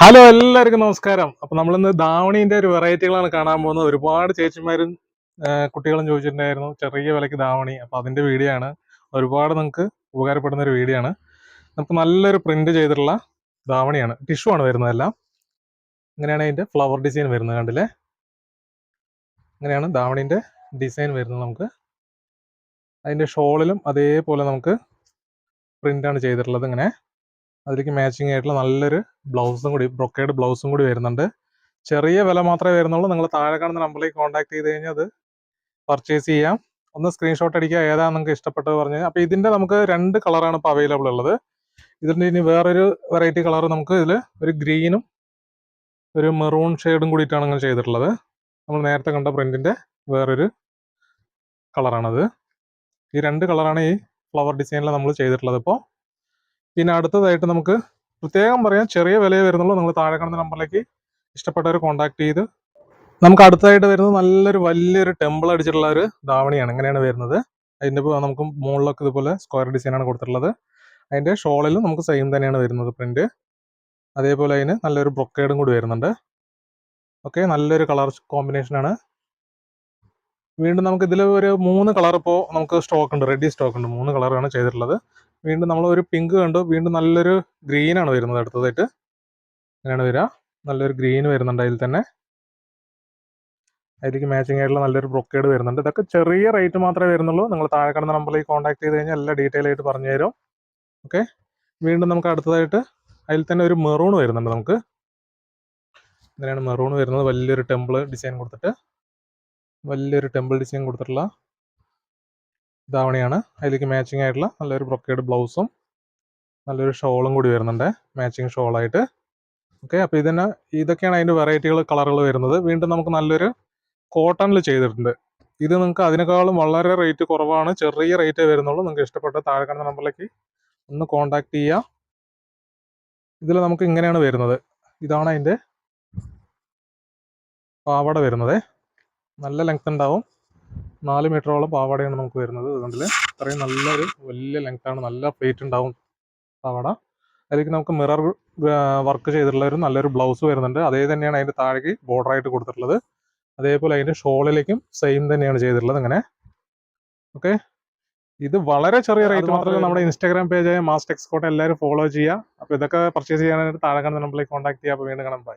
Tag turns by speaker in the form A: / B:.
A: Hello എല്ലാവർക്കും നമസ്കാരം. അപ്പൊ നമ്മളിന്ന് ധാവണീന്റെ ഒരു വെറൈറ്റികളാണ് കാണാൻ പോകുന്നത്. ഒരുപാട് ചേച്ചിമാരും കുട്ടികളും ചോദിച്ചിട്ടുണ്ടായിരുന്നു ചെറിയ വിലക്ക് ധാവണി അപ്പൊ അതിന്റെ വീഡിയോ ആണ്. ഒരുപാട് നിങ്ങൾക്ക് ഉപകാരപ്പെടുന്ന ഒരു വീഡിയോ ആണ്. നമുക്ക് നല്ലൊരു പ്രിന്റ് ചെയ്തിട്ടുള്ള ധാവണിയാണ് ടിഷ്യൂ ആണ് വരുന്നതെല്ലാം ഇങ്ങനെയാണ് അതിന്റെ ഫ്ലവർ ഡിസൈൻ വരുന്നത് കണ്ടില്ലേ? ഇങ്ങനെയാണ് ധാവണിന്റെ ഡിസൈൻ വരുന്നത് നമുക്ക്. അതിന്റെ ഷോളിലും അതേപോലെ നമുക്ക് പ്രിന്റാണ് ചെയ്തിട്ടുള്ളത് ഇങ്ങനെ. അതിലേക്ക് മാച്ചിങ് ആയിട്ടുള്ള നല്ലൊരു ബ്ലൗസും കൂടി ബ്രൊക്കേഡ് ബ്ലൗസും കൂടി വരുന്നുണ്ട്. ചെറിയ വില മാത്രമേ വരുന്നുള്ളൂ. നിങ്ങൾ താഴെ കാണുന്ന നമ്പറിലേക്ക് കോൺടാക്ട് ചെയ്ത് കഴിഞ്ഞാൽ അത് പർച്ചേസ് ചെയ്യാം. ഒന്ന് സ്ക്രീൻഷോട്ട് അടിക്കുക ഏതാണ് നിങ്ങൾക്ക് ഇഷ്ടപ്പെട്ടത് പറഞ്ഞു അപ്പോൾ ഇതിന്റെ നമുക്ക് രണ്ട് കളറാണ് ഇപ്പോൾ അവൈലബിൾ ഉള്ളത്. ഇതിന്റെ ഇനി വേറൊരു വെറൈറ്റി കളർ നമുക്ക് ഇതിൽ ഒരു ഗ്രീനും ഒരു മെറൂൺ ഷെയ്ഡും കൂടിയിട്ടാണ് അങ്ങനെ ചെയ്തിട്ടുള്ളത്. നമ്മൾ നേരത്തെ കണ്ട പ്രിന്റിന്റെ വേറൊരു കളറാണത് ഈ രണ്ട് കളറാണ് ഈ ഫ്ലവർ ഡിസൈനിൽ നമ്മൾ ചെയ്തിട്ടുള്ളത് ഇപ്പോൾ പിന്നെ അടുത്തതായിട്ട് നമുക്ക് പ്രത്യേകം പറയാം ചെറിയ വിലയെ വരുന്നുള്ളൂ. നിങ്ങൾ താഴെ കാണുന്ന നമ്പറിലേക്ക് ഇഷ്ടപ്പെട്ടവർ കോൺടാക്ട് ചെയ്ത്. നമുക്ക് അടുത്തായിട്ട് വരുന്നത് നല്ലൊരു വലിയൊരു ടെമ്പിൾ അടിച്ചിട്ടുള്ള ഒരു ധാവണിയാണ് എങ്ങനെയാണ് വരുന്നത്. അതിന്റെ നമുക്ക് മുകളിലൊക്കെ ഇതുപോലെ സ്ക്വയർ ഡിസൈനാണ് കൊടുത്തിട്ടുള്ളത്. അതിന്റെ ഷോളിലും നമുക്ക് സെയിം തന്നെയാണ് വരുന്നത് പ്രിന്റ് അതേപോലെ അതിന് നല്ലൊരു ബ്രൊക്കേഡും കൂടി വരുന്നുണ്ട്. ഓക്കെ നല്ലൊരു കളർ കോമ്പിനേഷനാണ് വീണ്ടും നമുക്ക് ഇതിൽ ഒരു മൂന്ന് കളർ ഇപ്പോൾ നമുക്ക് സ്റ്റോക്ക് ഉണ്ട്. റെഡി സ്റ്റോക്ക് ഉണ്ട്. മൂന്ന് കളറാണ് ചെയ്തിട്ടുള്ളത്. വീണ്ടും നമ്മൾ ഒരു പിങ്ക് കണ്ടു. വീണ്ടും നല്ലൊരു ഗ്രീൻ ആണ് വരുന്നത് അടുത്തതായിട്ട്. അങ്ങനെയാണ് വരിക. നല്ലൊരു ഗ്രീൻ വരുന്നുണ്ട് അതിൽ തന്നെ. അതിലേക്ക് മാച്ചിങ് ആയിട്ടുള്ള നല്ലൊരു ബ്രൊക്കേഡ് വരുന്നുണ്ട്. ഇതൊക്കെ ചെറിയ റേറ്റ് മാത്രമേ വരുന്നുള്ളൂ. നിങ്ങൾ താഴെ കിടന്ന നമ്പറിൽ കോൺടാക്ട് ചെയ്ത് കഴിഞ്ഞാൽ എല്ലാ ഡീറ്റെയിൽ ആയിട്ട് പറഞ്ഞു തരും. ഓക്കെ വീണ്ടും നമുക്ക് അടുത്തതായിട്ട് അതിൽ തന്നെ ഒരു മെറൂൺ വരുന്നുണ്ട് നമുക്ക്. ഇങ്ങനെയാണ് മെറൂൺ വരുന്നത്. വലിയൊരു ടെമ്പിൾ ഡിസൈൻ കൊടുത്തിട്ട്. വലിയൊരു ടെമ്പിൾ ഡിസൈൻ കൊടുത്തിട്ടുള്ള ധാവണിയാണ് അതിലേക്ക് മാച്ചിങ് ആയിട്ടുള്ള നല്ലൊരു ബ്രൊക്കേഡ് ബ്ലൗസും നല്ലൊരു ഷോളും കൂടി വരുന്നുണ്ട്. മാച്ചിങ് ഷോളായിട്ട് ഓക്കെ അപ്പോൾ ഇതിന് ഇതൊക്കെയാണ് അതിന്റെ വെറൈറ്റികൾ കളറുകൾ വരുന്നത്. വീണ്ടും നമുക്ക് നല്ലൊരു കോട്ടണിൽ ചെയ്തിട്ടുണ്ട്. ഇത് നിങ്ങൾക്ക് അതിനേക്കാളും വളരെ റേറ്റ് കുറവാണ്. ചെറിയ റേറ്റേ വരുന്നുള്ളൂ. നിങ്ങൾക്ക് ഇഷ്ടപ്പെട്ട താഴെ കാണുന്ന നമ്പറിലേക്ക് ഒന്ന് കോൺടാക്ട് ചെയ്യുക ഇതിൽ നമുക്ക് ഇങ്ങനെയാണ് വരുന്നത്. ഇതാണ് അതിന്റെ പാവാട വരുന്നത്. നല്ല ലെങ്ത് ഉണ്ടാവും. നാല് മീറ്ററോളം പാവാടയാണ് നമുക്ക് വരുന്നത്. അതുകൊണ്ടിൽ അത്രയും നല്ലൊരു വലിയ ലെങ്ത് ആണ്. നല്ല പ്ലേറ്റ് ഉണ്ടാവും പാവാട. അതിലേക്ക് നമുക്ക് മിറർ വർക്ക് ചെയ്തിട്ടുള്ള ഒരു നല്ലൊരു ബ്ലൗസ് വരുന്നുണ്ട്. അതേ തന്നെയാണ് അതിന്റെ താഴേക്ക് ബോർഡർ ആയിട്ട് കൊടുത്തിട്ടുള്ളത്. അതേപോലെ അതിന്റെ ഷോളിലേക്കും സെയിം തന്നെയാണ് ചെയ്തിട്ടുള്ളത് അങ്ങനെ ഓക്കെ ഇത് വളരെ ചെറിയ റേറ്റ് മാത്രമേ നമ്മുടെ ഇൻസ്റ്റാഗ്രാം പേജായ മാസ്റ്റ് എക്സ്പോർട്ട് എല്ലാവരും ഫോളോ ചെയ്യുക. അപ്പോൾ ഇതൊക്കെ പർച്ചേസ് ചെയ്യാനായിട്ട് താഴെ കാണുന്ന നമ്പറിലേക്ക് കോൺടാക്ട് ചെയ്യുക. അപ്പോൾ വീണ്ടും കാണാൻ ബൈ